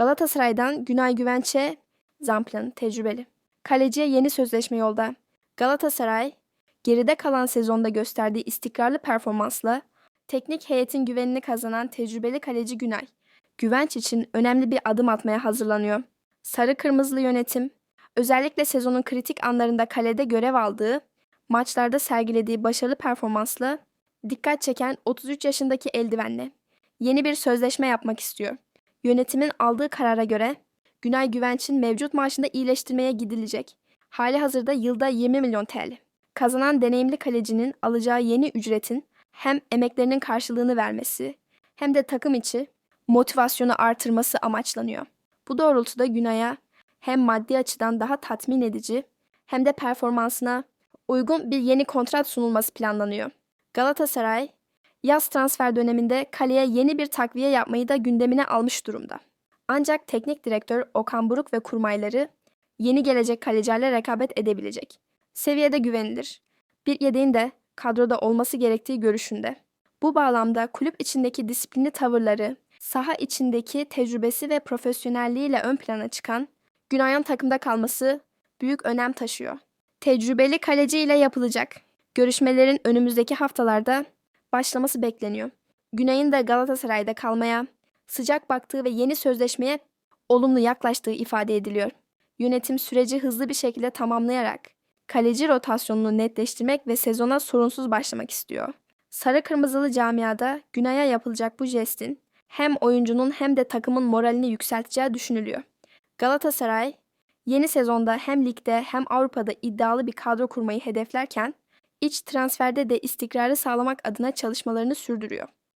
Galatasaray'dan Günay Güvenç'e Zamplın tecrübeli. Kaleciye yeni sözleşme yolda. Galatasaray, geride kalan sezonda gösterdiği istikrarlı performansla teknik heyetin güvenini kazanan tecrübeli kaleci Günay, Güvenç için önemli bir adım atmaya hazırlanıyor. Sarı Kırmızılı yönetim, özellikle sezonun kritik anlarında kalede görev aldığı, maçlarda sergilediği başarılı performansla dikkat çeken 33 yaşındaki eldivenle yeni bir sözleşme yapmak istiyor. Yönetimin aldığı karara göre Günay Güvenç'in mevcut maaşında iyileştirmeye gidilecek. Hali hazırda yılda 20 milyon TL. Kazanan deneyimli kalecinin alacağı yeni ücretin hem emeklerinin karşılığını vermesi hem de takım içi motivasyonu artırması amaçlanıyor. Bu doğrultuda Günay'a hem maddi açıdan daha tatmin edici hem de performansına uygun bir yeni kontrat sunulması planlanıyor. Galatasaray, yaz transfer döneminde kaleye yeni bir takviye yapmayı da gündemine almış durumda. Ancak teknik direktör Okan Buruk ve kurmayları yeni gelecek kalecilerle rekabet edebilecek. Seviyede güvenilir. Bir yedeğin de kadroda olması gerektiği görüşünde. Bu bağlamda kulüp içindeki disiplinli tavırları, saha içindeki tecrübesi ve profesyonelliğiyle ön plana çıkan Günay'ın takımda kalması büyük önem taşıyor. Tecrübeli kaleci ile yapılacak. Görüşmelerin önümüzdeki haftalarda başlaması bekleniyor. Günay'ın da Galatasaray'da kalmaya sıcak baktığı ve yeni sözleşmeye olumlu yaklaştığı ifade ediliyor. Yönetim süreci hızlı bir şekilde tamamlayarak kaleci rotasyonunu netleştirmek ve sezona sorunsuz başlamak istiyor. Sarı kırmızılı camiada Günay'a yapılacak bu jestin hem oyuncunun hem de takımın moralini yükselteceği düşünülüyor. Galatasaray yeni sezonda hem ligde hem Avrupa'da iddialı bir kadro kurmayı hedeflerken iç transferde de istikrarı sağlamak adına çalışmalarını sürdürüyor.